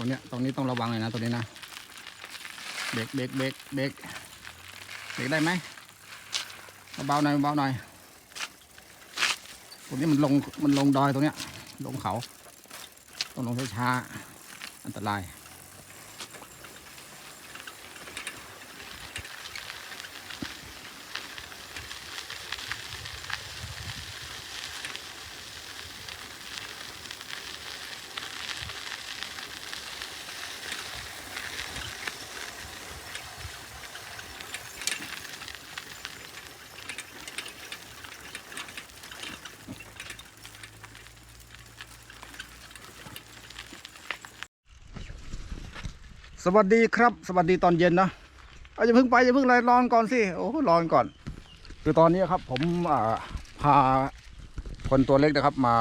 ตัวเนี้ยตรงนี้ต้องระวังเลยนะตัวนี้นะเบรกเบรกเบรกเบรกเบรกได้ไหมเบาหน่อยเบาหน่อยตรงนี้มันลงมันลงดอยตรงเนี้ยลงเขาต้องลงช้าๆอันตราย วัสดีครับ สวัสดีตอนเย็นนะเอาอย่าเพิ่งไปอย่าเพิ่งอะไรรอนก่อนสิโอ้รอนก่อน คือตอนนี้ครับ ผมอ่าพาคนตัวเล็กนะครับ มา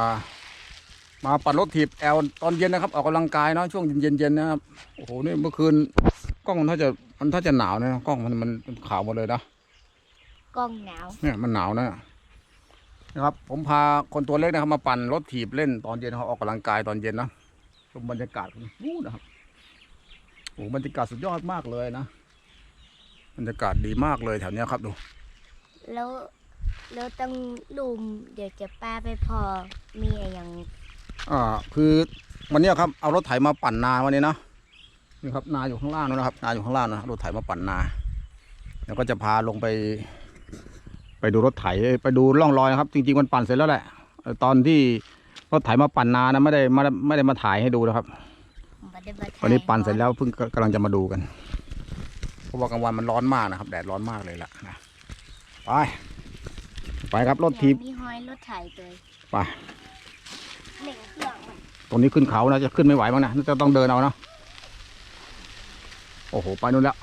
มาปั่นรถถีบแอลตอนเย็นนะครับ ออกกำลังกายเนาะช่วงเย็นๆนะครับโอ้โหนี่เมื่อคืนกล้องมันถ้าจะมันถ้าจะหนาวนะกล้องมันมันมันขาวหมดเลยนะกล้องหนาวเนี่ยมันหนาวนะนะครับ ผมพาคนตัวเล็กนะครับ มาปั่นรถถีบเล่นตอนเย็นเขาออกกำลังกายตอนเย็นนะชมบรรยากาศนู้นนะครับ โอ้โหบรรยากาศสุดยอดมากเลยนะบรรยากาศดีมากเลยแถวเนี้ยครับดู แล้วแล้วต้องลุมเดี๋ยวจะป้าไปพอมีอะไรอย่างอ่าคือวันเนี้ยครับเอารถไถมาปั่นนาวันนี้นะนี่ครับนาอยู่ข้างล่างนู้นนะครับนาอยู่ข้างล่างนะรถไถมาปั่นนา แล้วก็จะพาลงไป ไปดูรถไถไปดูร่องรอยนะครับ จริง ๆ มันปั่นเสร็จแล้วแหละเอ่อตอนที่รถไถมาปั่นนานะไม่ได้ไม่ได้ไม่ได้มาถ่ายให้ดูนะครับ บัดได้บัดวันนี้ปั่นเสร็จแล้วเพิ่งกำลังจะมาดูกัน เพราะว่ากลางวันมันร้อนมากนะครับ แดดร้อนมากเลยล่ะนะไป ไปครับรถทีบมีห้อยรถไถเลยไปเหล่งเครื่องมันตรงนี้ขึ้นเขานะจะขึ้นไม่ไหวมั้งนะน่าจะต้องเดินเอาเนาะโอ้โห ไปนู่นแล้ว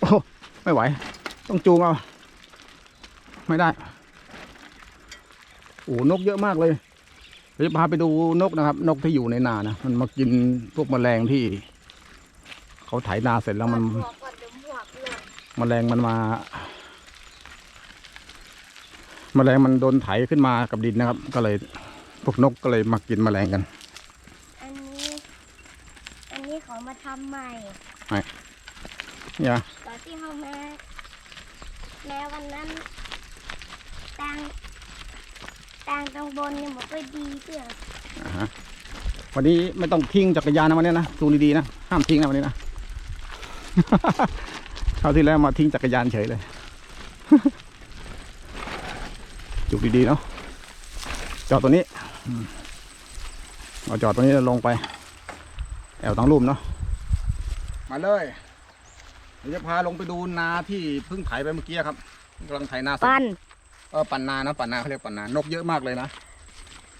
โอ้ไม่ไหว ต้องจูงเอา ไม่ได้ โอ้นกเยอะมากเลยเดี๋ยวจะพาไปดูนกนะครับ นกที่อยู่ในนานะมันมากินพวกแมลงที่ เขาไถนาเสร็จแล้วมันหัวก่อนดมหัวเกลือแมลงมันมา แมลงมันโดนไถขึ้นมากับดินนะครับ ก็เลยพวกนกก็เลยมากินแมลงกัน อันนี้ อันนี้เขามาทำใหม่เนี่ยตอนที่เขามาแม้วันนั้นตัง ตังตรงบนเนี่ยมันก็ดีเพื่ออ่าฮะวันนี้ไม่ต้องทิ้งจักรยานนะวันนี้นะดูดีๆนะห้ามทิ้งนะวันนี้นะ คราวที่แล้วมาทิ้งจักรยานเฉยเลย จุกดีๆเนาะจอดตัวนี้อืมเอาจอดตัวนี้แล้วลงไป แอวตั้งรูมเนาะมาเลยเดี๋ยวจะพาลงไปดูนาที่เพิ่งไถไปเมื่อกี้ครับกำลังไถนาเสร็จ ปั้น เออปั่นนานะปั่นนาเขาเรียกปั่นนานกเยอะมากเลยนะ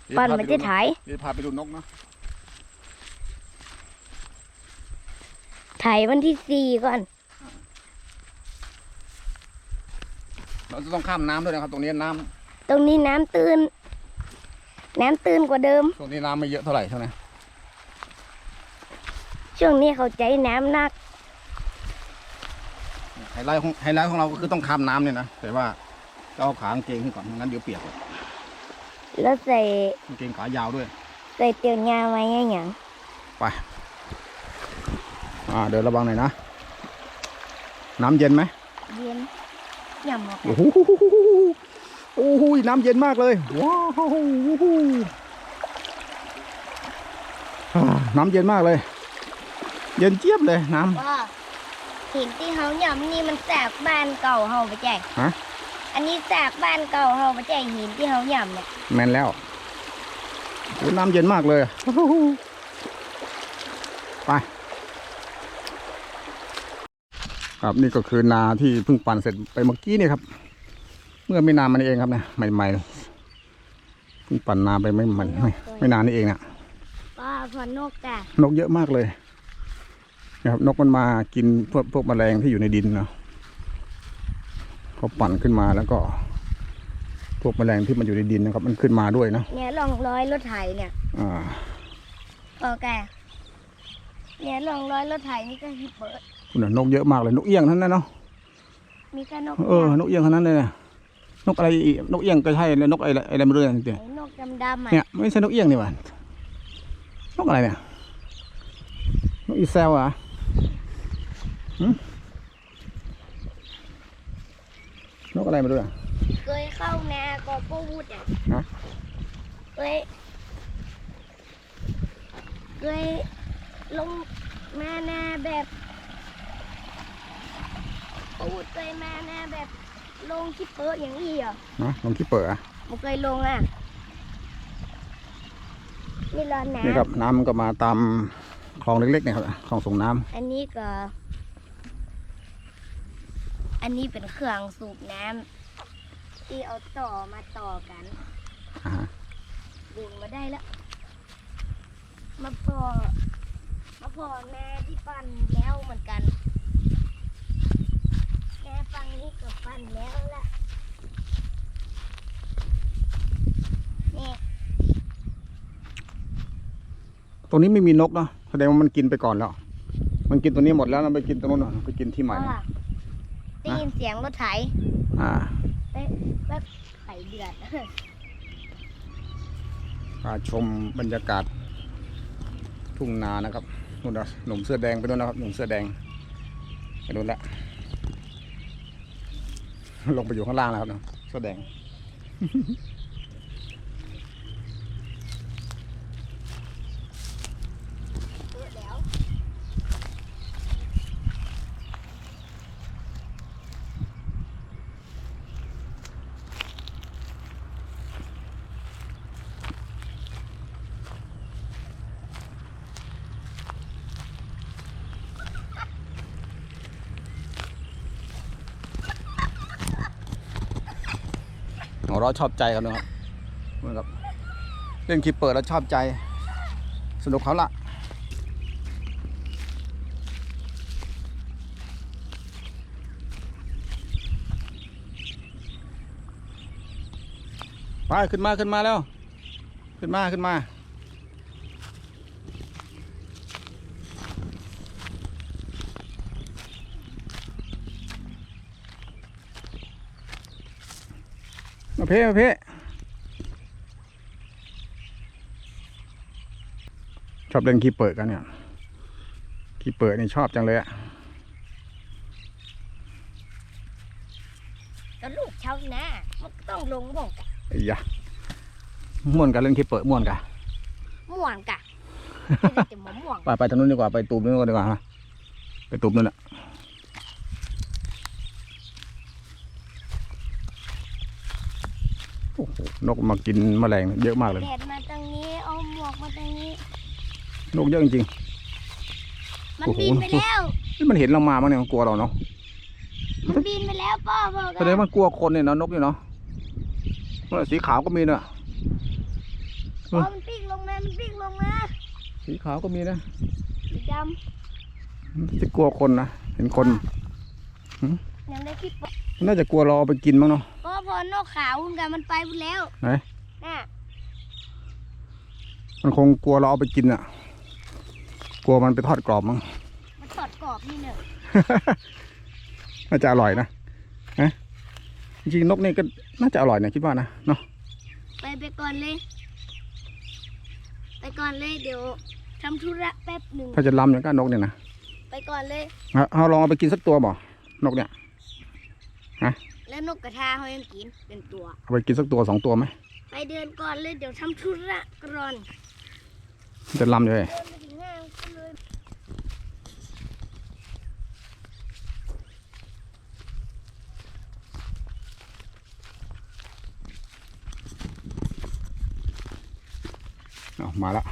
เดี๋ยวปั้นพามันไปจะดูไถเดี๋ยวพาไปดูนกเนาะไถวันที่สี่ก่อน เราจะต้องข้ามน้ำด้วยนะครับ ตรงนี้น้ำตรงนี้น้ำตื้น น้ำตื้นกว่าเดิมตรงนี้น้ำไม่เยอะเท่าไหร่ใช่ไหมช่วงนี้เขาใจน้ำหนัก ไฮไลท์ของไฮไลท์ของเราก็คือต้องข้ามน้ำเนี่ยนะแต่ว่า เราเอาขากางเกงขึ้นก่อนไม่งั้นเดี๋ยวเปียกแล้วใส่กางเกงขายาวด้วย ใส่เตียวงาไว้อย่างอย่างไป อ่าเดินระวังหน่อยนะ น้ำเย็นไหมเย็นอย่าหมอกโอ้โหโอ้โหน้ำเย็นมากเลย ว้าวอ่าน้ำเย็นมากเลย เย็นเจี๊ยบเลยน้ำ ว่าหินที่เขาหย่ำนี่มันแสกบ้านเก่าเขาไปแจกฮะ อันนี้แสกบ้านเก่าเขาไปแจกหินที่เขาหย่ำเนี่ยแมนแล้วโอ้น้ำเย็นมากเลยไปครับนี่ก็คือนาที่เพิ่งปั่นเสร็จไปเมื่อกี้นี่ครับ เมื่อไม่นานมานี้เองครับเนี่ยใหม่ๆเพิ่งปั่นนาไปไม่ไม่ไม่ไม่นานนี่เองเนี่ยว่าพอนกอะนกเยอะมากเลยนะครับนกมันมากินพวกพวกแมลงที่อยู่ในดินเนาะ เขาปั่นขึ้นมาแล้วก็ พวกแมลงที่มันอยู่ในดินนะครับ มันขึ้นมาด้วยนะเนี่ยลองร้อยรถไถเนี่ยอ่าโอเคเนี่ยลองร้อยรถไถนี่ก็ฮิปเปิดคุณน่ะนกเยอะมากเลยนกเอี้ยงทั้งนั้นเนาะมีกระนกเออนกเอี้ยงทั้งนั้นเลยนะนกอะไรอีกนกเอี้ยงก็ใช่แล้วนกอะไรอะไรไม่รู้เนี่ยไอ้นกดำๆอะเนี่ยไม่ใช่นกเอี้ยงนี่หว่านกอะไรเนี่ยนกอีแซวเหรอะ นกอะไรไม่รู้อะเคยเข้านาก็ปูวุดอะฮะเคยเคยลงมานาแบบปูวุดเคยมานาแบบลงคิปเปอร์อย่างนี้เหรอนะลงที่เปิดอะมันเคยลงอะนี่ร้อนน้นี่ครับน้ำมันก็มาตามคลองเล็กๆเนี่ยครับคลองส่งน้ำอันนี้ก็ อันนี้เป็นเครื่องสูบน้ำที่เอาต่อมาต่อกันำอ่าฮะดึงมาได้แล้ว มาพอมาพอแม่ที่ปั้นแล้วเหมือนกันแม่ฟังนี้ก็ปั้นแล้วละนี่ตรงนี้ไม่มีนกเนาะแสดงว่ามันกินไปก่อนแล้ว มันกินตัวนี้หมดแล้วมันไปกินตรงนู้นน่ะไปกินที่ใหม่ว่า ได้ยินเสียงรถไถอ่าเอ๊ะแบบไถเดือดพาชมบรรยากาศทุ่งนานะครับนู่นนะหนุ่มเสื้อแดงไปนู่นนะครับหนุ่มเสื้อแดงไปนู่นละลงไปอยู่ข้างล่างแล้วครับเสื้อแดง หัวเราะชอบใจเขาเนะครับเหมือนกับเล่นคลิปเปิดแล้วชอบใจ สนุกเขาละไปขึ้นมาขึ้นมาแล้ว ขึ้นมาขึ้นมา เพ่มาเพ่ชอบเล่นคีย์เปิดกันเนี่ยคีย์เปิดนี่ชอบจังเลยอะก็ลูกชาวนามันก็ต้องลงบ่งกะไอ้ยะม่วนกันเล่นคีย์เปิดม่วนกันม่วงกะไม่ได้จะมาม่วง ไปไปทางนู้นดีกว่าไปตูบนู้นดีกว่าฮะไปตูบนู้นอะโอ้โห นกมากินแมลงเยอะมากเลย แดดมาตรงนี้เอาหมวกมาตรงนี้ นกเยอะจริงมันโอ้โหบินไปแล้วๆนี่มันเห็นเรามามั้งเนี่ยมันกลัวเราเนาะ มันบินไปแล้วพ่อบอกแสดงมันกลัวคนเนี่ยเนาะนกเนี่ยเนาะเออสีขาวก็มีเนอะพ่อมันปิ้งลงมา มันปิ้งลงมาสีขาวก็มีนะสีดจะกลัวคนนะ เห็นำคนยังได้คิดว่าน่าจะกลัวเราเอาไปกินมั้งเนาะ พ่อพอนกขาวคุณกันมันไปหมดแล้วไหนน่ะมันคงกลัวเราเอาไปกินอะ กลัวมันไปทอดกรอบมั้ง มันถอดกรอบนี่เนอะน่าจะอร่อยนะฮะจริงๆนกนี่ก็น่าจะอร่อยนะคิดว่านะเนาะไปไปก่อนเลย ไปก่อนเลยเดี๋ยวทำธุระแป๊บหนึ่งถ้าจะล้ำอย่างก็นกเนี่ยนะไปก่อนเลย เอาเอาลองเอาไปกินสักตัวบ่นกเนี่ย แล้วนกกระทาเขายังกินเป็นตัว เอาไปกินสักตัวสองตัวไหมไปเดินก่อนเลยเดี๋ยวทำธุระก่อนจะล้ำเลย เดินไปถึงห้างก็เลยเอามาละ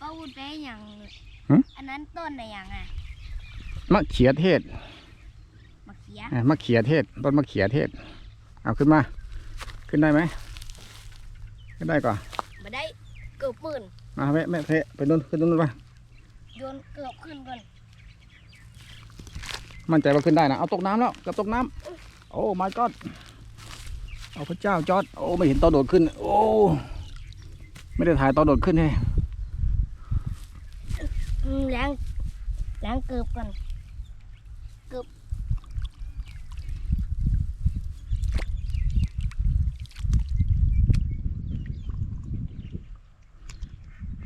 ป้าวุดไปอย่างหึอันนั้นต้นอะไรอย่างอะ มะเขียเทศมะเขียอะมะเขียเทศ ต้นมะเขียเทศ เอาขึ้นมา ขึ้นได้ไหมขึ้นได้ก่อนมาได้เกือบหมื่นมาแม่แม่เพะไปนู่นขึ้นนู่นไปโยนเกือบขึ้นก่อนมั่นใจว่าขึ้นได้นะ เอาตกน้ำแล้วเกับตกน้ำโอ้ my god เอาพระเจ้าจอด โอ้ไม่เห็นตอนโดดขึ้น โอ้ไม่ได้ถ่ายตอนโดดขึ้นให้อืมล้างล้างเกือบก่อน เกือบ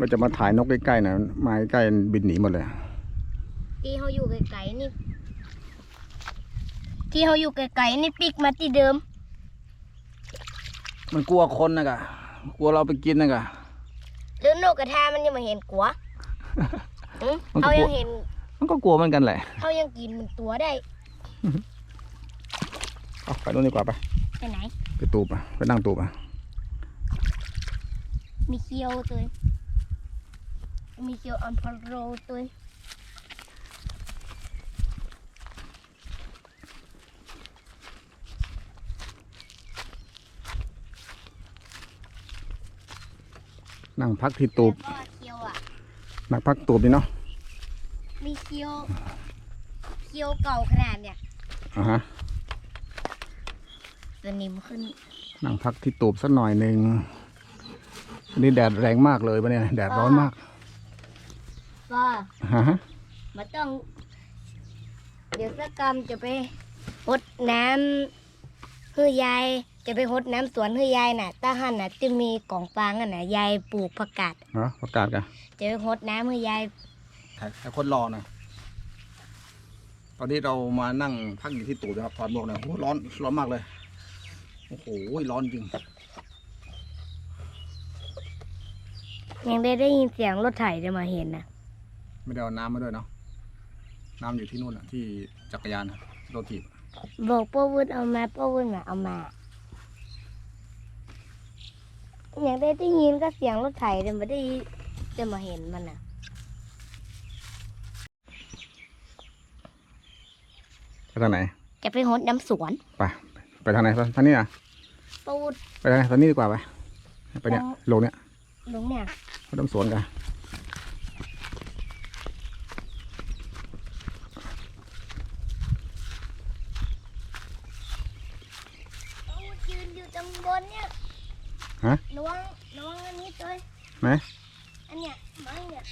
เราจะมาถ่ายนกใกล้ๆหนะมาใกล้ๆบินหนีหมดเลย ที่เขาอยู่ไกลๆนี่ ที่เขาอยู่ไกลๆนี่ปิกมาที่เดิม มันกลัวคนนะกะกลัวเราไปกินนะกะหรือนกกระทามันยังไม่เห็นกลัวหึมันก็เขากลัว ยังเห็นมันก็กลัวเหมือนกันแหละเขายังกินมันตัวได้เอาไปนู่นดีกว่าไปไปไหน ไปตูบอะไปนั่งตูบอะมีเคียวตัว มีเคียวอันพาโรตัวนั่งพักที่ตูบแล้วก็เคียวอะนั่งพักตูบนี่เนาะ มีเคียวเคียวเก่าขนาดเนี่ยอ่าฮะตัวนี้มันขึ้น นั่งพักที่ตูบสักหน่อยหนึ่งวันนี้แดดแรงมากเลยปะเนี่ย แดดร้อนมาก ก็ฮะมันต้อง เดี๋ยวสักกรรมจะไปหดน้ำเฮือยายจะไปหดน้ำสวนเฮือยายน่ะตาหันน่ะจะมีกล่องฟางอะน่ะยายปลูกผักกาดเนาะประกาศกันจะไปหดน้ำเฮือยายแต่คนรอนะตอนนี้เรามานั่งพักอยู่ที่ตูบนะครับถอดหมวกหนะโอ้โหร้อนร้อนมากเลยโอ้โหร้อนจริงยังได้ได้ยินเสียงรถไถจะมาเห็นนะ ไม่ได้เอาน้ำมาด้วยเนาะน้ำอยู่ที่นู่นอะที่จักรยานอะรถถีบบอกป้าวุ้นเอามาป้าวุ้นมาเอามายังได้ได้ยินก็เสียงรถไถแต่ไม่ได้จะมาเห็นมันน่ะ ไปทางไหนจะไปหดน้ำสวนไปไปทางไหนไปทางนี้อะป้าวุ้นไปทางไหนทางนี้ดีกว่าไปไปเนี่ยลงเนี่ยลุงเนี่ยเขาต้องสวนกัน ป้าวุ้นยืนอยู่ตรงบนเนี่ย ฮะ ระวังระวังอันนี้ ตัวไหนอันเนี้ยไม้เนี่ย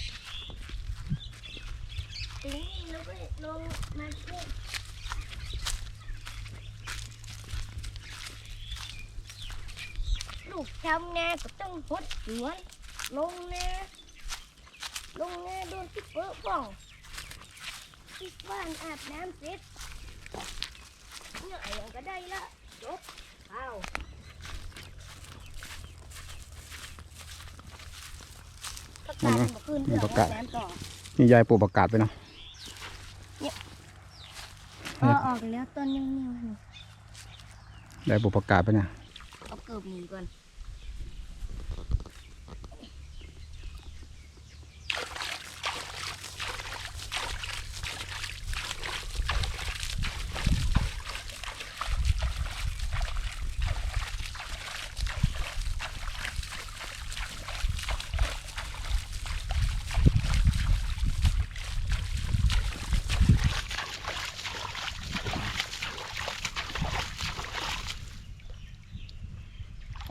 ถึงนี่แล้วก็ลงมาเที่ยวลูกทำงานก็ต้องหดสว นลงนาลงนาโดนที่เปิดบ้องที่บ้านอาบน้ำเสร็จเหนื่อยยังก็ได้ละจบเอาประกาศมาขึ้นเพื่ออาบน้ำต่อนี่ยายปลูกประกาศไปเนาะพอออกแล้วต้นยังเนียวอยู่ยายปลูกประกาศไปเนี่ยเอาเกือบหนีก่อน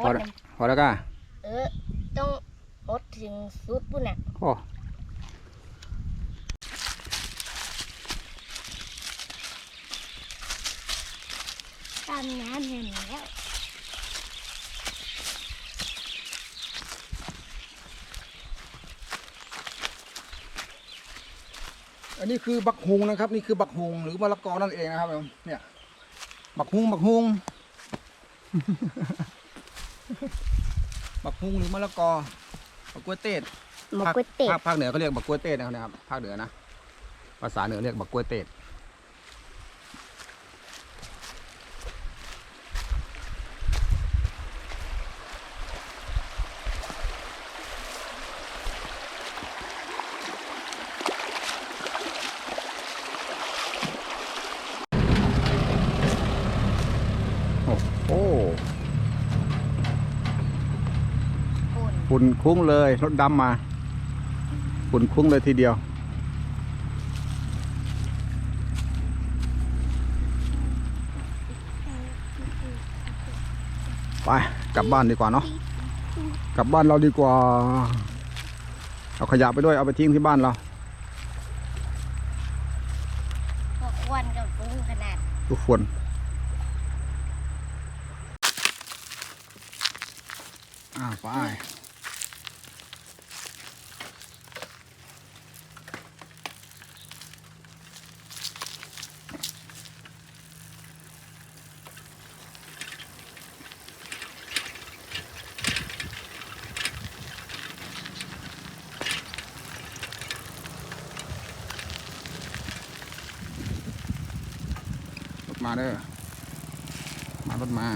พอแล้วพอแล้วก็เออ ต้องหดถึงสุดปุ่นน่ะโอ้ตามน้ำเห็นแล้วอันนี้คือบักฮุงนะครับ นี่คือบักฮุงหรือมะละกอนั่นเองนะครับผมเนี่ย บักฮุงบักฮุง บักฮุงหรือมะละกอบักกล้วยเต้ดหมกภาคก๋วยเตี๋ยวภาคภาคเหนือเขาเรียกบักกล้วยเต้ดนะครับ ภาคเหนือนะ ภาษาเหนือเรียกบักกล้วยเต้ดโอ้โห ปุ่น ฝุ่นคุ้งเลยรถดำมาฝุ่นคุ้งเลยทีเดียว ไปกลับบ้านดีกว่าเนาะกลับบ้านเราดีกว่า เอาขยะไปด้วยเอาไปทิ้งที่บ้านเราบอกคควันกับฟุ้งขนาดทุกคนอ่าไป เด้อมารถมา